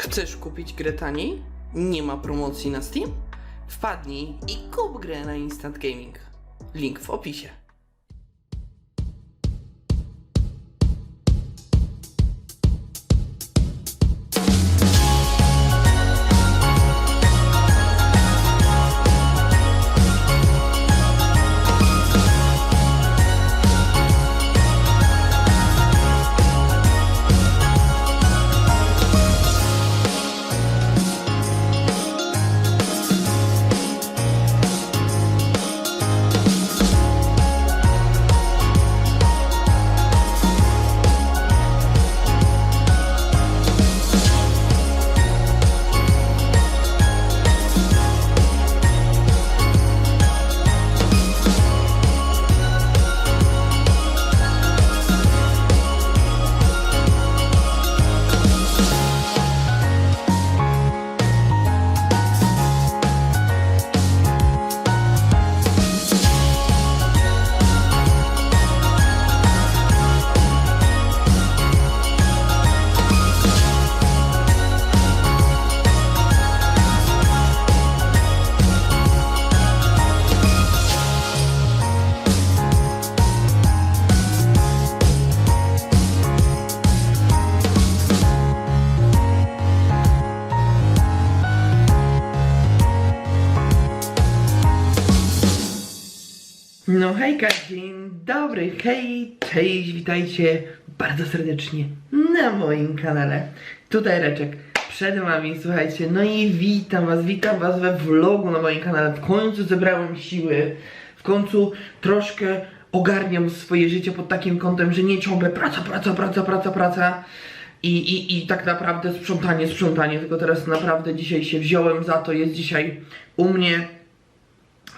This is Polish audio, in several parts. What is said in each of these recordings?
Chcesz kupić grę taniej? Nie ma promocji na Steam? Wpadnij i kup grę na Instant Gaming. Link w opisie. No hejka, dzień dobry, hej, cześć, witajcie bardzo serdecznie na moim kanale. Tutaj Reczek, przed wami, słuchajcie, no i witam was, witam was we vlogu na moim kanale. W końcu zebrałem siły, w końcu troszkę ogarniam swoje życie pod takim kątem, że nie ciągle praca, praca, praca, praca, praca. I, i, I tak naprawdę sprzątanie, sprzątanie, tylko teraz naprawdę dzisiaj się wziąłem za to, jest dzisiaj u mnie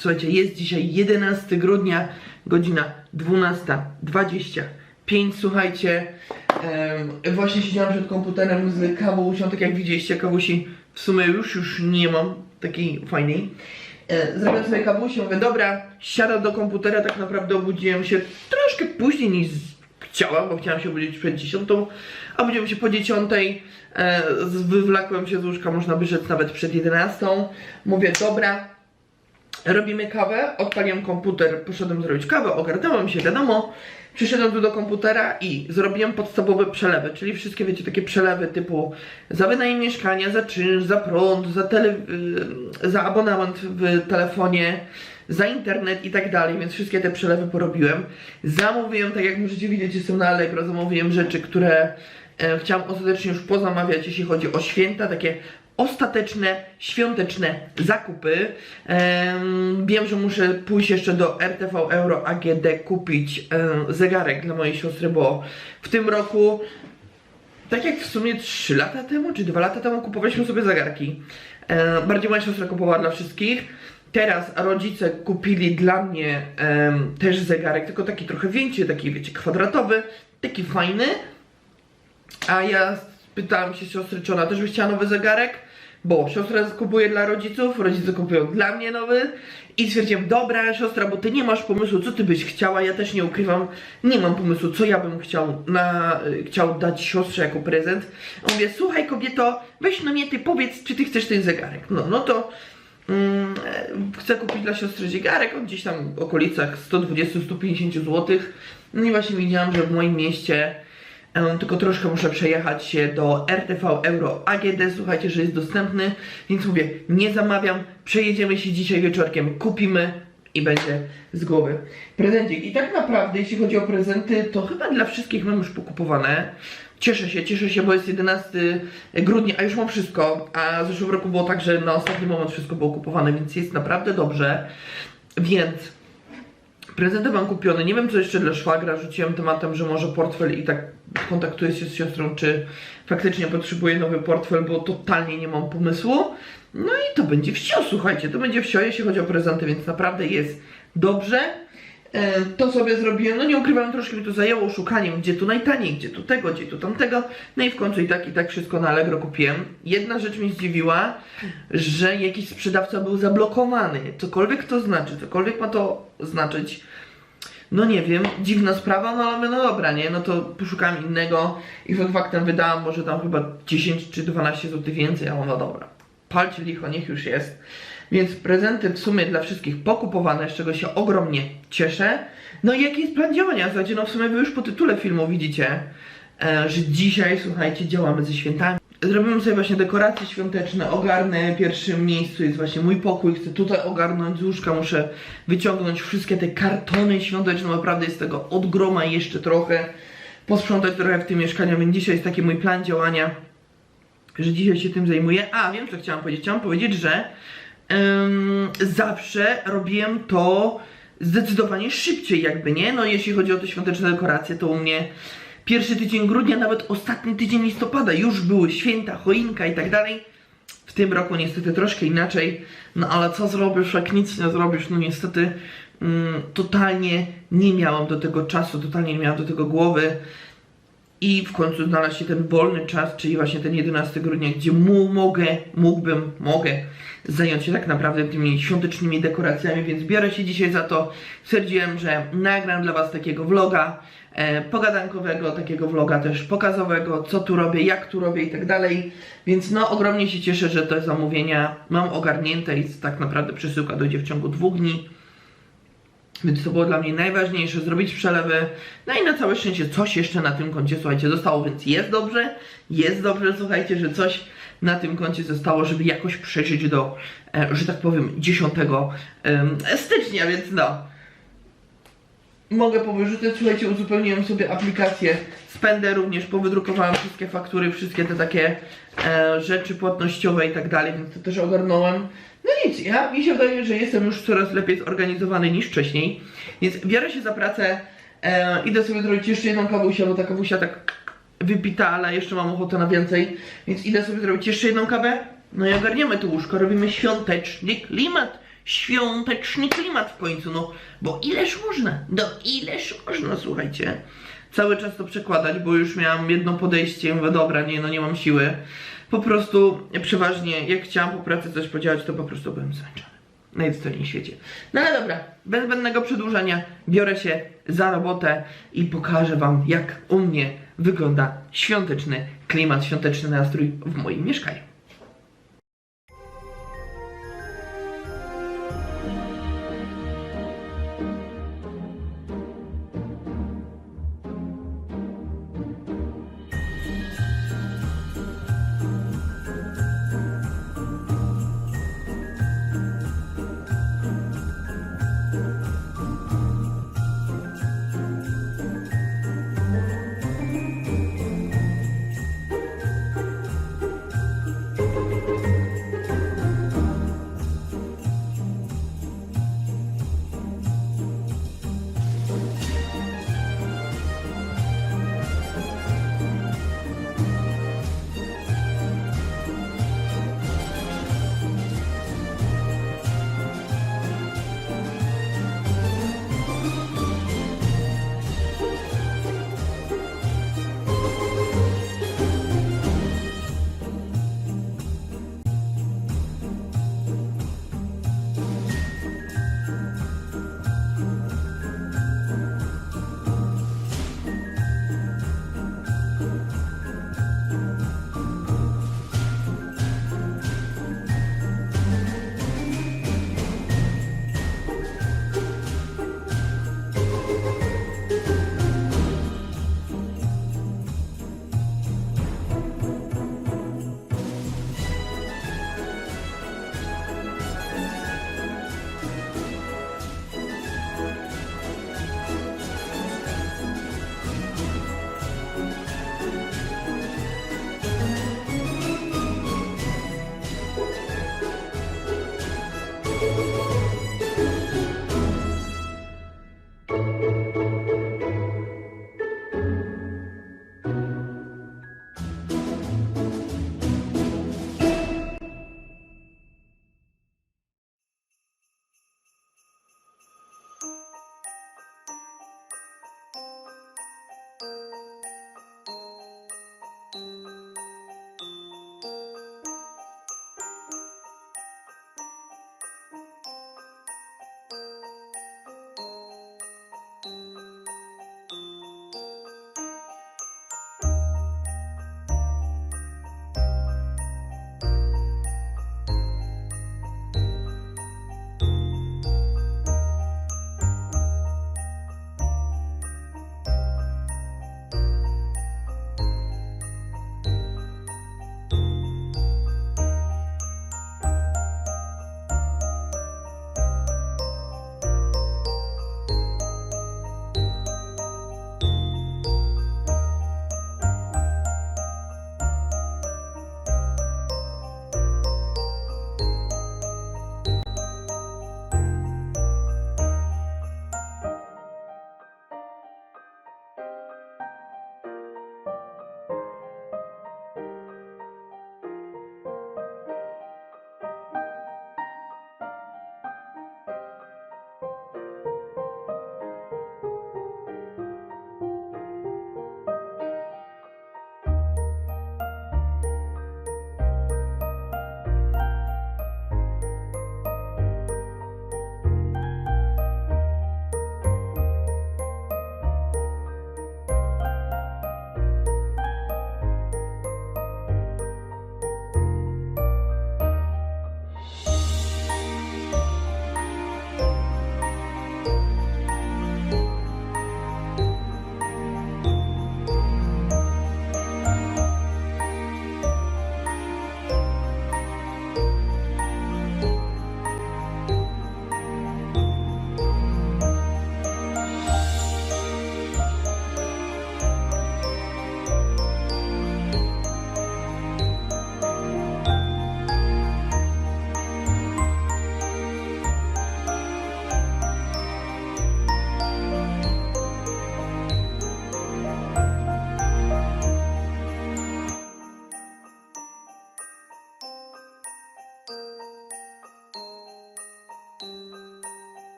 Słuchajcie, jest dzisiaj 11 grudnia, godzina 12.25. Słuchajcie, em, właśnie siedziałam przed komputerem z kawusią, tak jak widzieliście, kawusi w sumie już, już nie mam takiej fajnej. E, Zrobiłem sobie kawusię, mówię, dobra, siadam do komputera, tak naprawdę obudziłem się troszkę później niż chciałam, bo chciałam się obudzić przed 10, a obudziłem się po 10, e, wywlakłem się z łóżka, można by rzec nawet przed 11. Mówię, dobra, robimy kawę, odpaliłem komputer, poszedłem zrobić kawę, ogarnąłem się, wiadomo, przyszedłem tu do komputera i zrobiłem podstawowe przelewy, czyli wszystkie, wiecie, takie przelewy typu za wynajem mieszkania, za czynsz, za prąd, za, tele, y, za abonament w telefonie, za internet i tak dalej, więc wszystkie te przelewy porobiłem. Zamówiłem, tak jak możecie widzieć, jestem na Allegro, zamówiłem rzeczy, które e, chciałam ostatecznie już pozamawiać, jeśli chodzi o święta, takie ostateczne, świąteczne zakupy. Em, wiem, że muszę pójść jeszcze do RTV Euro AGD kupić em, zegarek dla mojej siostry, bo w tym roku, tak jak w sumie 3 lata temu, czy 2 lata temu kupowaliśmy sobie zegarki. E, bardziej moja siostra kupowała dla wszystkich. Teraz rodzice kupili dla mnie też zegarek, tylko taki trochę większy, taki wiecie, kwadratowy, taki fajny. A ja pytałam się siostry, czy ona też by chciała nowy zegarek, bo siostra kupuje dla rodziców, rodzice kupują dla mnie nowy i stwierdziłem, dobra siostra, bo ty nie masz pomysłu, co ty byś chciała, ja też nie ukrywam, nie mam pomysłu, co ja bym chciał, na, chciał dać siostrze jako prezent. Mówię, słuchaj kobieto, weź no mnie ty powiedz, czy ty chcesz ten zegarek. No, no to mm, chcę kupić dla siostry zegarek, on gdzieś tam w okolicach 120-150 zł. No i właśnie widziałam, że w moim mieście tylko troszkę muszę przejechać się do RTV Euro AGD, słuchajcie, że jest dostępny, więc mówię, nie zamawiam, przejedziemy się dzisiaj wieczorkiem, kupimy i będzie z głowy prezencik. I tak naprawdę, jeśli chodzi o prezenty, to chyba dla wszystkich mam już pokupowane. Cieszę się, cieszę się, bo jest 11 grudnia, a już mam wszystko, a w zeszłym roku było tak, że na ostatni moment wszystko było kupowane, więc jest naprawdę dobrze, więc Prezenty mam kupione. Nie wiem, co jeszcze dla szwagra. Rzuciłem tematem, że może portfel i tak kontaktuję się z siostrą, czy faktycznie potrzebuję nowy portfel, bo totalnie nie mam pomysłu. No i to będzie wsio, słuchajcie, to będzie wsio, jeśli chodzi o prezenty, więc naprawdę jest dobrze. E, To sobie zrobiłem, no nie ukrywam, troszkę mi to zajęło szukaniem, gdzie tu najtaniej, gdzie tu tego, gdzie tu tamtego. No i w końcu i tak, i tak wszystko na Allegro kupiłem. Jedna rzecz mnie zdziwiła, że jakiś sprzedawca był zablokowany. Cokolwiek to znaczy, cokolwiek ma to znaczyć. no nie wiem, dziwna sprawa, no ale no dobra, nie, no to poszukałem innego i fakt faktem wydałam może tam chyba 10 czy 12 zł więcej, a no dobra, palcie licho, niech już jest. Więc prezenty w sumie dla wszystkich pokupowane, z czego się ogromnie cieszę. No i jaki jest plan działania? Słuchajcie, no w sumie wy już po tytule filmu widzicie, e, że dzisiaj, słuchajcie, działamy ze świętami. Zrobimy sobie właśnie dekoracje świąteczne, ogarnę w pierwszym miejscu jest właśnie mój pokój, chcę tutaj ogarnąć z łóżka, muszę wyciągnąć wszystkie te kartony świąteczne, naprawdę jest tego od groma jeszcze trochę, posprzątać trochę w tym mieszkaniu, więc dzisiaj jest taki mój plan działania, że dzisiaj się tym zajmuję. A, wiem co chciałam powiedzieć, chciałam powiedzieć, że zawsze robiłem to zdecydowanie szybciej jakby, nie? No jeśli chodzi o te świąteczne dekoracje, to u mnie pierwszy tydzień grudnia, nawet ostatni tydzień listopada już były święta, choinka i tak dalej. W tym roku niestety troszkę inaczej, no ale co zrobisz, jak nic nie zrobisz, no niestety mm, totalnie nie miałam do tego czasu, totalnie nie miałam do tego głowy i w końcu znalazł się ten wolny czas, czyli właśnie ten 11 grudnia, gdzie mu mogę, mógłbym, mogę zająć się tak naprawdę tymi świątecznymi dekoracjami, więc biorę się dzisiaj za to. Stwierdziłem, że nagram dla Was takiego vloga e, pogadankowego, takiego vloga też pokazowego, co tu robię, jak tu robię i tak dalej. Więc no ogromnie się cieszę, że te zamówienia mam ogarnięte i tak naprawdę przesyłka dojdzie w ciągu dwóch dni. Więc to było dla mnie najważniejsze, zrobić przelewy. No i na całe szczęście coś jeszcze na tym koncie, słuchajcie, zostało, więc jest dobrze. Jest dobrze, słuchajcie, że coś na tym koncie zostało, żeby jakoś przeżyć do, e, że tak powiem, 10 em, stycznia, więc no. Mogę powyrzucać, słuchajcie, uzupełniłem sobie aplikację Spędę, również powydrukowałem wszystkie faktury, wszystkie te takie e, rzeczy płatnościowe i tak dalej, więc to też ogarnąłem. No nic, ja mi się wydaje, że jestem już coraz lepiej zorganizowany niż wcześniej, więc biorę się za pracę, e, idę sobie zrobić jeszcze jedną kawusię, bo ta kawusia tak wypita, ale jeszcze mam ochotę na więcej, więc idę sobie zrobić jeszcze jedną kawę, no i ogarniemy to łóżko, robimy świąteczny klimat, świąteczny klimat w końcu, no, bo ileż można, no ileż można, słuchajcie, cały czas to przekładać, bo już miałam jedno podejście, mówię, dobra, nie, no nie mam siły, po prostu przeważnie, jak chciałam po pracy coś podziałać, to po prostu byłem zmęczony. Najcudowniej w świecie. No ale dobra, bez zbędnego przedłużania biorę się za robotę i pokażę wam, jak u mnie wygląda świąteczny klimat, świąteczny nastrój w moim mieszkaniu.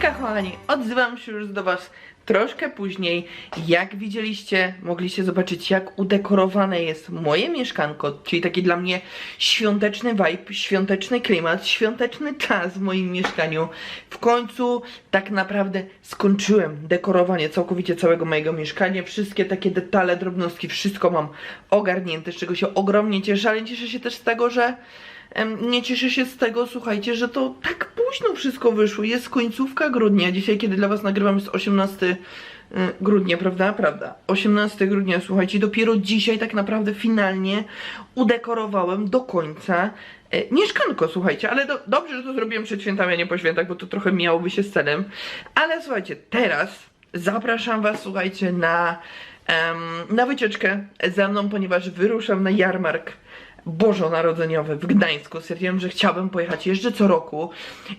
Hejka kochani, odzywam się już do was troszkę później. Jak widzieliście, mogliście zobaczyć jak udekorowane jest moje mieszkanko, czyli taki dla mnie świąteczny vibe, świąteczny klimat, świąteczny czas w moim mieszkaniu. W końcu tak naprawdę skończyłem dekorowanie całkowicie całego mojego mieszkania. Wszystkie takie detale, drobnostki, wszystko mam ogarnięte, z czego się ogromnie cieszę, ale cieszę się też z tego, że Nie cieszę się z tego, słuchajcie, że to tak późno wszystko wyszło. Jest końcówka grudnia. Dzisiaj, kiedy dla Was nagrywam, jest 18 y, grudnia, prawda? Prawda. 18 grudnia, słuchajcie, dopiero dzisiaj tak naprawdę finalnie udekorowałem do końca e, mieszkanko, słuchajcie, ale do, dobrze, że to zrobiłem przed świętami, a nie po świętach, bo to trochę miałoby się z celem. Ale słuchajcie, teraz zapraszam Was, słuchajcie, na, na wycieczkę ze mną, ponieważ wyruszam na jarmark bożonarodzeniowy w Gdańsku. Stwierdziłem, że chciałbym pojechać jeszcze co roku.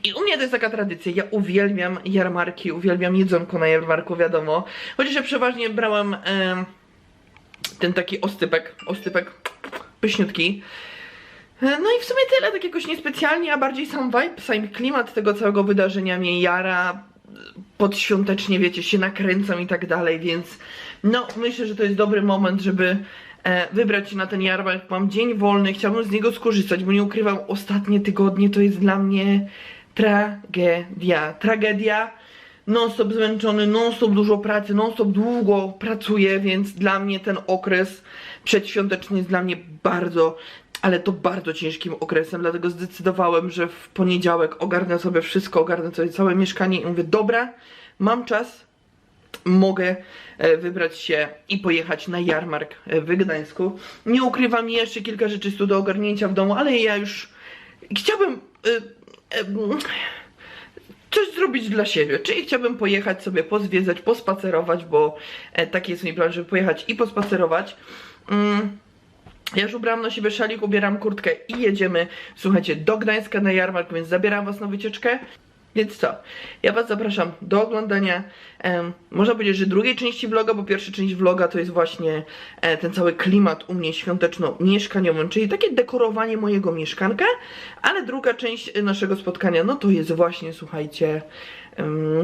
I u mnie to jest taka tradycja. Ja uwielbiam jarmarki, uwielbiam jedzonko na jarmarku, wiadomo. Chociaż ja przeważnie brałam em, ten taki ostypek, ostypek pyszniutki. E, No i w sumie tyle, tak jakoś niespecjalnie, a bardziej sam vibe, sam klimat tego całego wydarzenia mnie jara, podświątecznie, wiecie, się nakręcam i tak dalej, więc no, myślę, że to jest dobry moment, żeby e, wybrać się na ten jarmark. Mam dzień wolny, chciałbym z niego skorzystać, bo nie ukrywam, ostatnie tygodnie to jest dla mnie tragedia. Tragedia, non-stop zmęczony, non-stop dużo pracy, non-stop długo pracuję, więc dla mnie ten okres przedświąteczny jest dla mnie bardzo, ale to bardzo ciężkim okresem, dlatego zdecydowałem, że w poniedziałek ogarnę sobie wszystko, ogarnę sobie całe mieszkanie i mówię, dobra, mam czas, mogę e, wybrać się i pojechać na jarmark e, w Gdańsku. Nie ukrywam, jeszcze kilka rzeczy tu do ogarnięcia w domu, ale ja już chciałbym e, coś zrobić dla siebie, czyli chciałbym pojechać sobie pozwiedzać, pospacerować, bo taki jest mój plan, żeby pojechać i pospacerować. Mm. Ja już ubrałam na siebie szalik, ubieram kurtkę i jedziemy, słuchajcie, do Gdańska na jarmark, więc zabieram was na wycieczkę. Więc co? Ja was zapraszam do oglądania, em, można powiedzieć, że drugiej części vloga, bo pierwsza część vloga to jest właśnie e, ten cały klimat u mnie świąteczno-mieszkaniowym, czyli takie dekorowanie mojego mieszkanka, ale druga część e, naszego spotkania, no to jest właśnie, słuchajcie,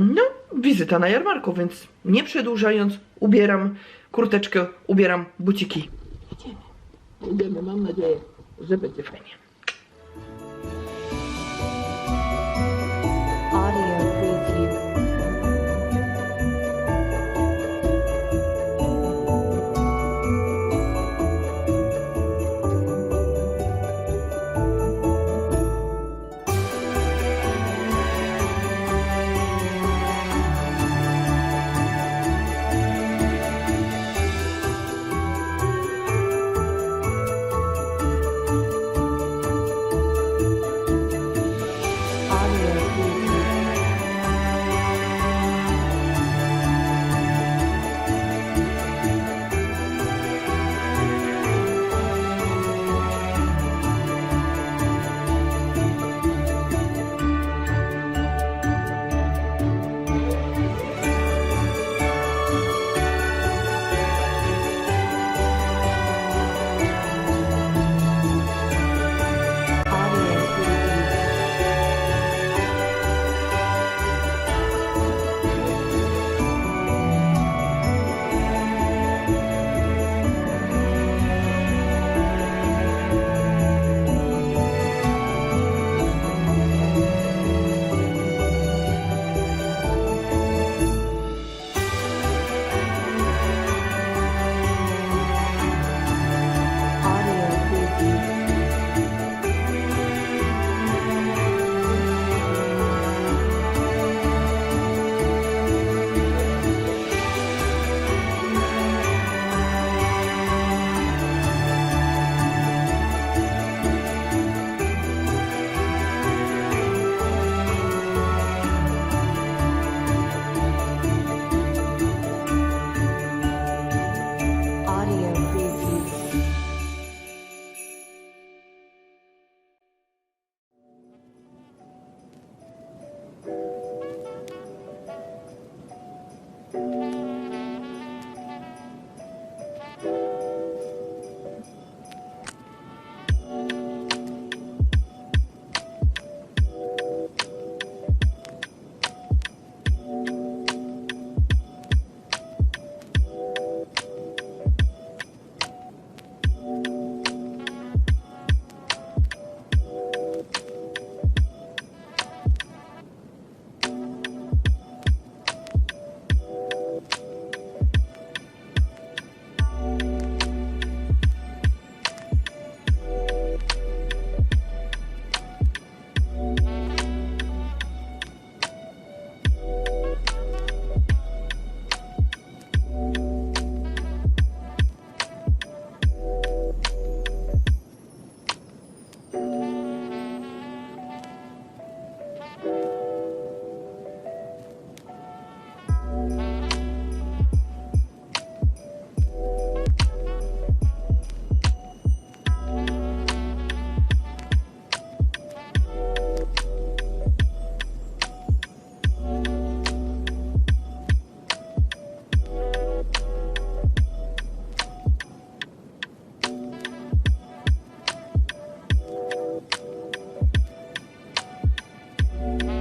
no, wizyta na jarmarku, więc nie przedłużając, ubieram kurteczkę, ubieram buciki. Jedziemy. Jedziemy, mam nadzieję, że będzie fajnie. Mm-hmm.